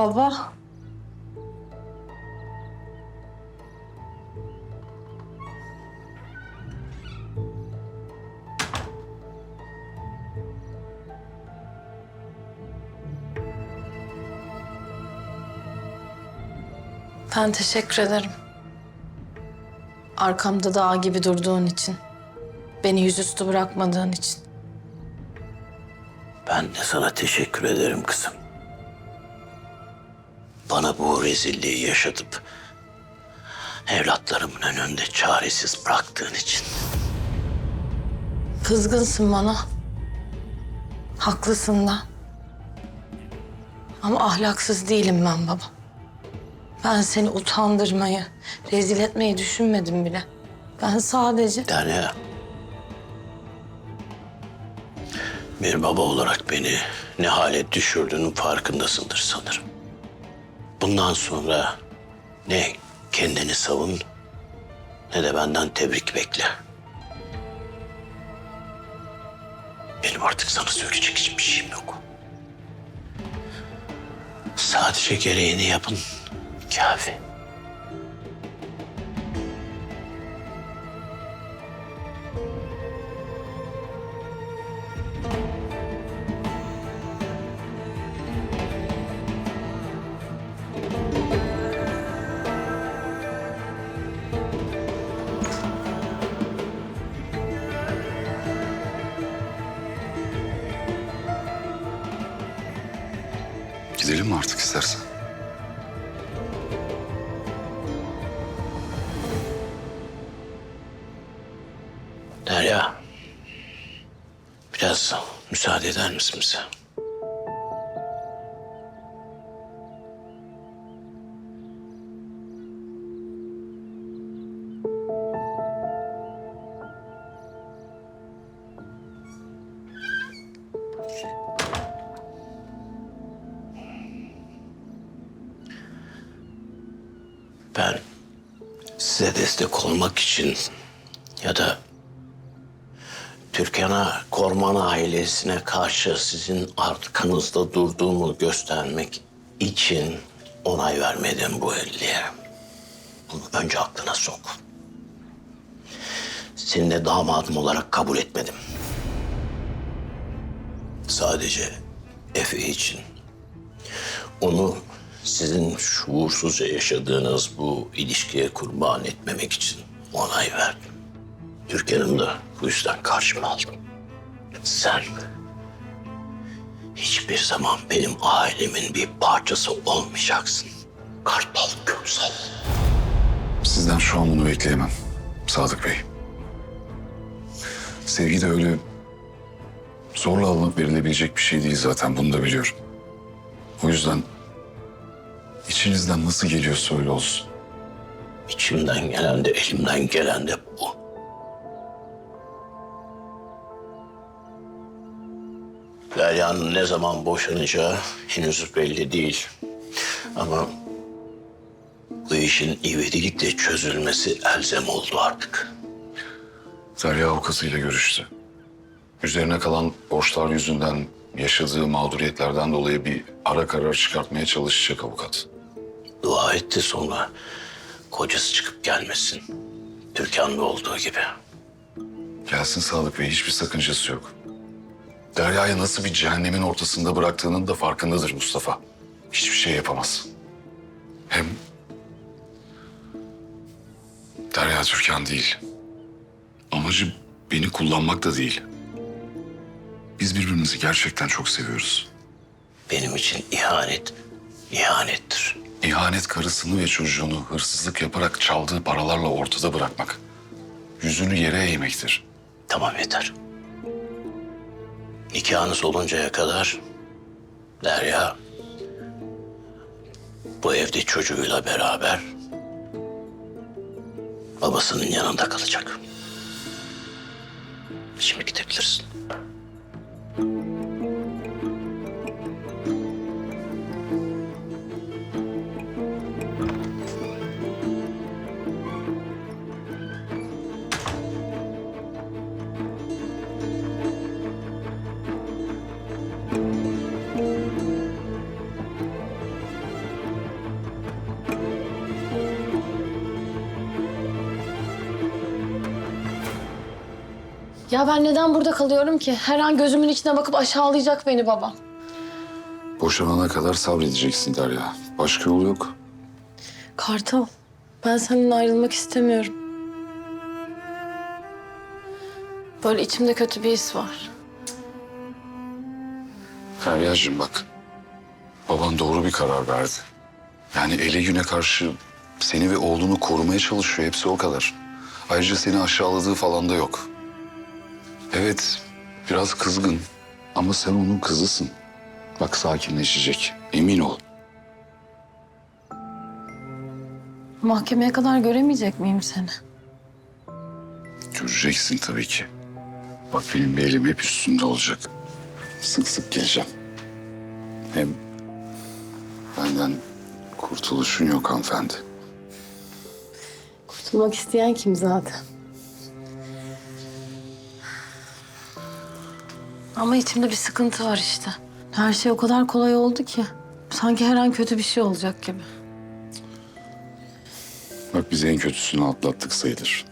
Baba. Ben teşekkür ederim. Arkamda dağ gibi durduğun için. Beni yüzüstü bırakmadığın için. Ben de sana teşekkür ederim kızım. Bana bu rezilliği yaşatıp evlatlarımın önünde çaresiz bıraktığın için. Kızgınsın bana. Haklısın da. Ama ahlaksız değilim ben baba. Ben seni utandırmayı, rezil etmeyi düşünmedim bile. Ben sadece... Derya. Bir baba olarak beni ne hale düşürdüğünün farkındasındır sanırım. Bundan sonra ne kendini savun ne de benden tebrik bekle. Benim artık sana söyleyecek hiçbir şeyim yok. Sadece gereğini yapın. Kafi. Gidelim mi artık istersen? Derya. Biraz müsaade eder misin bize? Ben size destek olmak için ya da Türkan'a, Korman ailesine karşı sizin arkanızda durduğumu göstermek için onay vermedim bu evliliğe. Bunu önce aklına sok. Seni de damadım olarak kabul etmedim. Sadece Efe için. Onu sizin şuursuzca yaşadığınız bu ilişkiye kurban etmemek için onay verdim. Türkan'ım da bu yüzden karşıma aldım. Sen hiçbir zaman benim ailemin bir parçası olmayacaksın. Kartal Köksal. Sizden şu an bunu bekleyemem Sadık Bey. Sevgi de öyle zorla alınıp verilebilecek bir şey değil zaten bunu da biliyorum. O yüzden içinizden nasıl geliyorsa öyle olsun. İçimden gelen de elimden gelen de bu. Derya'nın ne zaman boşanacağı henüz belli değil. Ama bu işin ivedilikle çözülmesi elzem oldu artık. Derya avukatıyla görüştü. Üzerine kalan borçlar yüzünden yaşadığı mağduriyetlerden dolayı bir ara karar çıkartmaya çalışacak avukat. Dua etti sonra kocası çıkıp gelmesin. Türkan'da olduğu gibi. Gelsin Sadık Bey hiçbir sakıncası yok. Derya'yı nasıl bir cehennemin ortasında bıraktığının da farkındadır Mustafa. Hiçbir şey yapamaz. Hem Derya Türkan değil. Amacı beni kullanmak da değil. Biz birbirimizi gerçekten çok seviyoruz. Benim için ihanet, ihanettir. İhanet karısını ve çocuğunu hırsızlık yaparak çaldığı paralarla ortada bırakmak. Yüzünü yere eğmektir. Tamam yeter. Nikahınız oluncaya kadar Derya bu evde çocuğuyla beraber babasının yanında kalacak. Şimdi gidebilirsin. Ya ben neden burada kalıyorum ki? Her an gözümün içine bakıp aşağılayacak beni babam. Boşanana kadar sabredeceksin Derya. Başka yolu yok. Kartal, ben seninle ayrılmak istemiyorum. Böyle içimde kötü bir his var. Derya'cığım bak. Baban doğru bir karar verdi. Yani ele güne karşı seni ve oğlunu korumaya çalışıyor. Hepsi o kadar. Ayrıca seni aşağıladığı falan da yok. Evet, biraz kızgın. Ama sen onun kızısın. Bak sakinleşecek. Emin ol. Mahkemeye kadar göremeyecek miyim seni? Göreceksin tabii ki. Bak benim bir elim hep üstünde olacak. Sık sık geleceğim. Hem benden kurtuluşun yok hanımefendi. Kurtulmak isteyen kim zaten? Ama içimde bir sıkıntı var işte. Her şey o kadar kolay oldu ki. Sanki her an kötü bir şey olacak gibi. Bak biz en kötüsünü atlattık sayılır.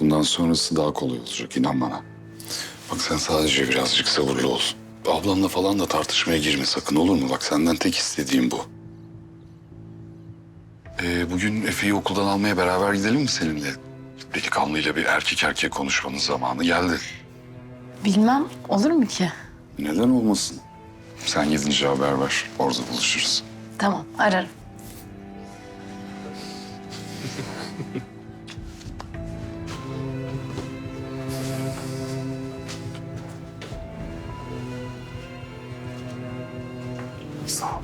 Bundan sonrası daha kolay olacak inan bana. Bak sen sadece birazcık sabırlı ol. Ablanla falan da tartışmaya girme sakın olur mu? Bak senden tek istediğim bu. Ee, bugün Efe'yi okuldan almaya beraber gidelim mi seninle? Delikanlıyla bir erkek erkek konuşmanın zamanı geldi. Bilmem olur mu ki? Neden olmasın? Sen gidince haber ver. Orada buluşuruz. Tamam ararım. Sağ ol.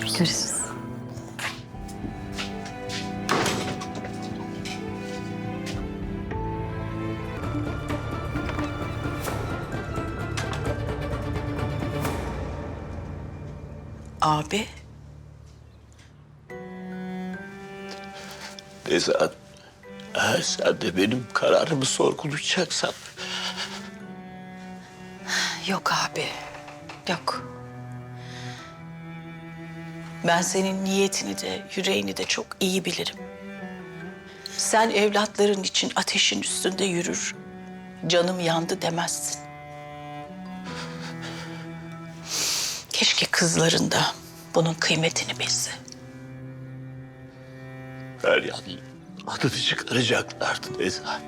Görüşürüz. Abi, Nezahat, eğer sen de benim kararımı sorgulayacaksan... yok abi, yok. Ben senin niyetini de, yüreğini de çok iyi bilirim. Sen evlatların için ateşin üstünde yürür, canım yandı demezsin. Keşke kızların da bunun kıymetini bilse. Feryat adını çıkaracaklardı Nezahat.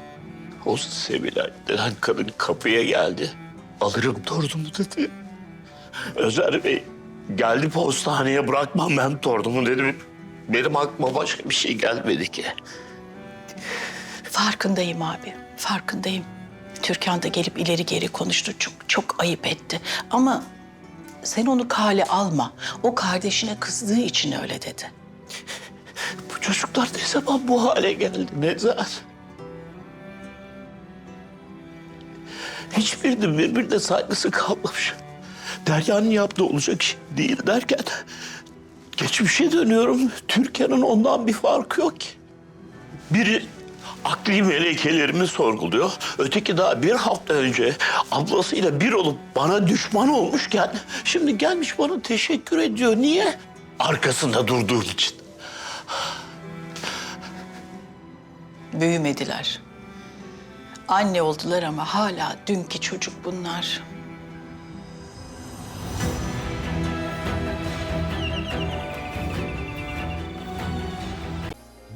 O Sevilay denen kadın kapıya geldi. Alırım torunumu dedi. Özer Bey geldi postaneye bırakmam ben torunumu dedim. Benim aklıma başka bir şey gelmedi ki. Farkındayım abi, farkındayım. Türkan da gelip ileri geri konuştu. Çok çok ayıp etti. Ama sen onu kale alma. O kardeşine kızdığı için öyle dedi. Bu çocuklar ne zaman bu hale geldi Nezahat? Hiçbirinin birbirine saygısı kalmamış. Derya'nın yaptığı olacak iş değil derken... ...geçmişe dönüyorum. Türkan'ın ondan bir farkı yok ki. Biri akli melekelerimi sorguluyor. Öteki daha bir hafta önce ablasıyla bir olup bana düşman olmuşken... ...şimdi gelmiş bana teşekkür ediyor. Niye? Arkasında durduğum için. Büyümediler. Anne oldular ama hala dünkü çocuk bunlar.